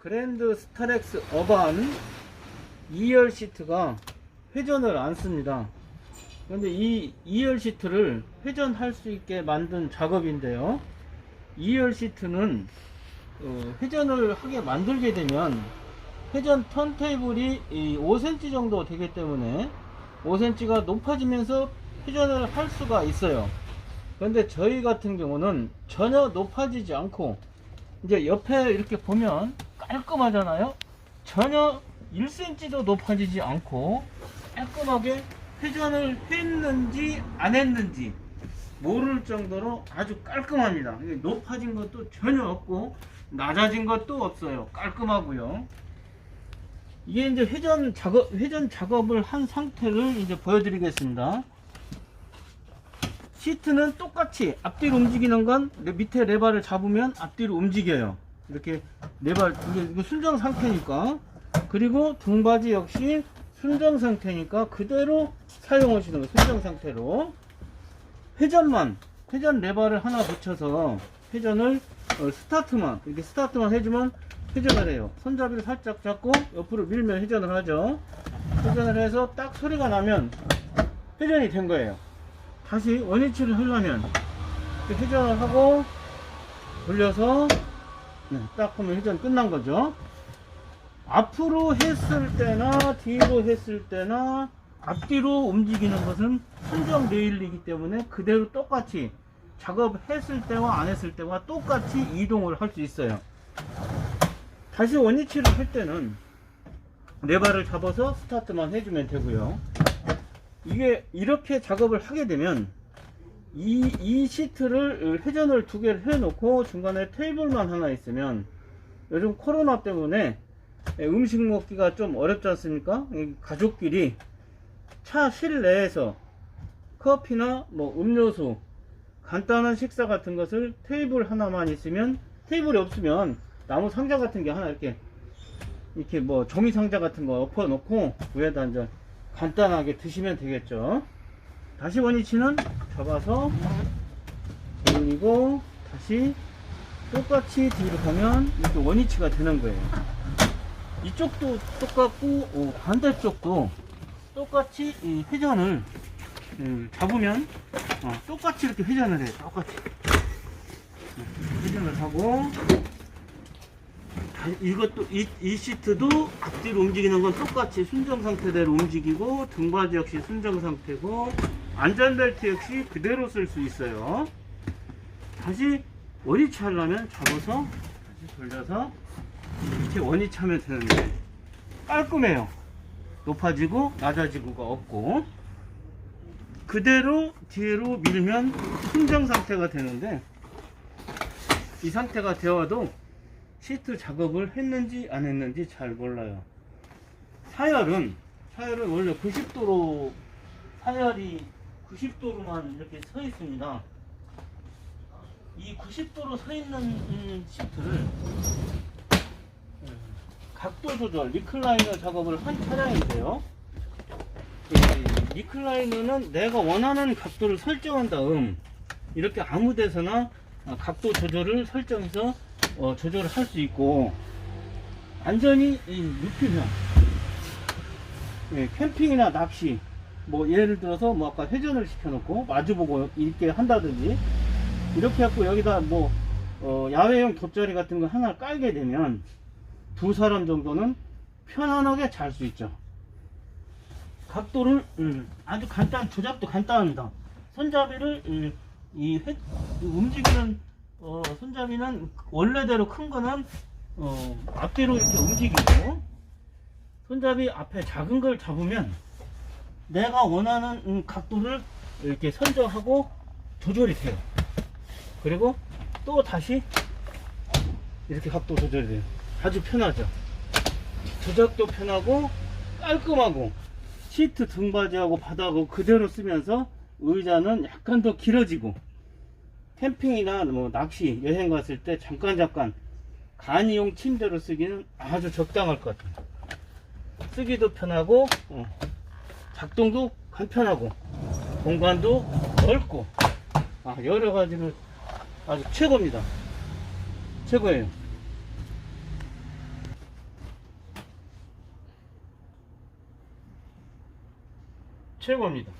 그랜드 스타렉스 어반 2열 시트가 회전을 안 씁니다. 그런데 이 2열 시트를 회전할 수 있게 만든 작업인데요. 2열 시트는 어, 회전을 하게 만들게 되면 회전 턴테이블이 이 5cm 정도 되기 때문에 5cm가 높아지면서 회전을 할 수가 있어요. 그런데 저희 같은 경우는 전혀 높아지지 않고 이제 옆에 이렇게 보면 깔끔하잖아요. 전혀 1cm도 높아지지 않고 깔끔하게 회전을 했는지 안 했는지 모를 정도로 아주 깔끔합니다. 높아진 것도 전혀 없고 낮아진 것도 없어요. 깔끔하고요. 이게 이제 회전 작업 회전 작업을 한 상태를 이제 보여드리겠습니다. 시트는 똑같이 앞뒤로 움직이는 건 밑에 레바를 잡으면 앞뒤로 움직여요. 이렇게 레바 이게 순정 상태니까 그리고 등받이 역시 순정 상태니까 그대로 사용하시는 거예요. 순정 상태로 회전만 회전 레바를 하나 붙여서 회전을 어, 스타트만 이렇게 스타트만 해주면 회전을 해요. 손잡이를 살짝 잡고 옆으로 밀면 회전을 하죠. 회전을 해서 딱 소리가 나면 회전이 된 거예요. 다시 원위치를 하려면 회전을 하고 돌려서 네, 딱 하면 회전 끝난 거죠. 앞으로 했을 때나 뒤로 했을 때나 앞뒤로 움직이는 것은 순정 레일이기 때문에 그대로 똑같이 작업했을 때와 안 했을 때와 똑같이 이동을 할 수 있어요. 다시 원위치를 할 때는 레바를 잡아서 스타트만 해주면 되고요. 이게 이렇게 작업을 하게 되면 이, 이 시트를 회전을 두 개를 해놓고 중간에 테이블만 하나 있으면 요즘 코로나 때문에 음식 먹기가 좀 어렵지 않습니까? 이 가족끼리 차 실내에서 커피나 뭐 음료수 간단한 식사 같은 것을 테이블 하나만 있으면 테이블이 없으면 나무 상자 같은 게 하나 이렇게 이렇게 뭐 종이 상자 같은 거 엎어 놓고 위에다 이제 간단하게 드시면 되겠죠. 다시 원위치는 잡아서 올리고 다시 똑같이 뒤로 가면 이렇게 원위치가 되는 거예요. 이쪽도 똑같고 어, 반대쪽도 똑같이 이 회전을 음, 잡으면 어, 똑같이 이렇게 회전을 해요. 똑같이 음, 회전을 하고 다- 이것도 이, 이 시트도 앞뒤로 움직이는 건 똑같이 순정 상태대로 움직이고 등받이 역시 순정 상태고 안전벨트 역시 그대로 쓸 수 있어요. 다시 원위치 하려면 잡아서 다시 돌려서 이렇게 원위치 하면 되는데 깔끔해요. 높아지고 낮아지고가 없고 그대로 뒤로 밀면 순정 상태가 되는데 이 상태가 되어도 시트 작업을 했는지 안 했는지 잘 몰라요. 사열은 사열은 원래 90도로 사열이 90도로만 이렇게 서 있습니다. 이 90도로 서 있는 음, 시트를 음, 각도 조절 리클라이너 작업을 한 차량인데요. 이 리클라이너는 내가 원하는 각도를 설정한 다음 이렇게 아무 데서나 어, 각도 조절을 설정해서 어, 조절을 할 수 있고 이 눕히면 예, 캠핑이나 낚시 뭐 예를 들어서 뭐 아까 회전을 시켜놓고 마주보고 이렇게 한다든지 이렇게 해갖고 여기다 뭐 어, 야외용 돗자리 같은 거 하나 깔게 되면 두 사람 정도는 편안하게 잘 수 있죠. 각도를 음, 아주 간단 조작도 간단합니다. 손잡이를 음, 이 회- 이 움직이는 어, 손잡이는 원래대로 큰 거는 어, 앞뒤로 이렇게 움직이고 손잡이 앞에 작은 걸 잡으면 내가 원하는 음, 각도를 이렇게 선정하고 조절이 돼요. 그리고 또 다시 이렇게 각도 조절이 돼요. 아주 편하죠. 조작도 편하고 깔끔하고 시트 등받이하고 바닥하고 그대로 쓰면서 의자는 약간 더 길어지고 캠핑이나 뭐 낚시 여행 갔을 때 잠깐 잠깐 간이용 침대로 쓰기는 아주 적당할 것 같아요. 쓰기도 편하고 어, 작동도 간편하고 공간도 넓고 아, 여러 가지로 아주 최고입니다. 최고예요. 최고입니다.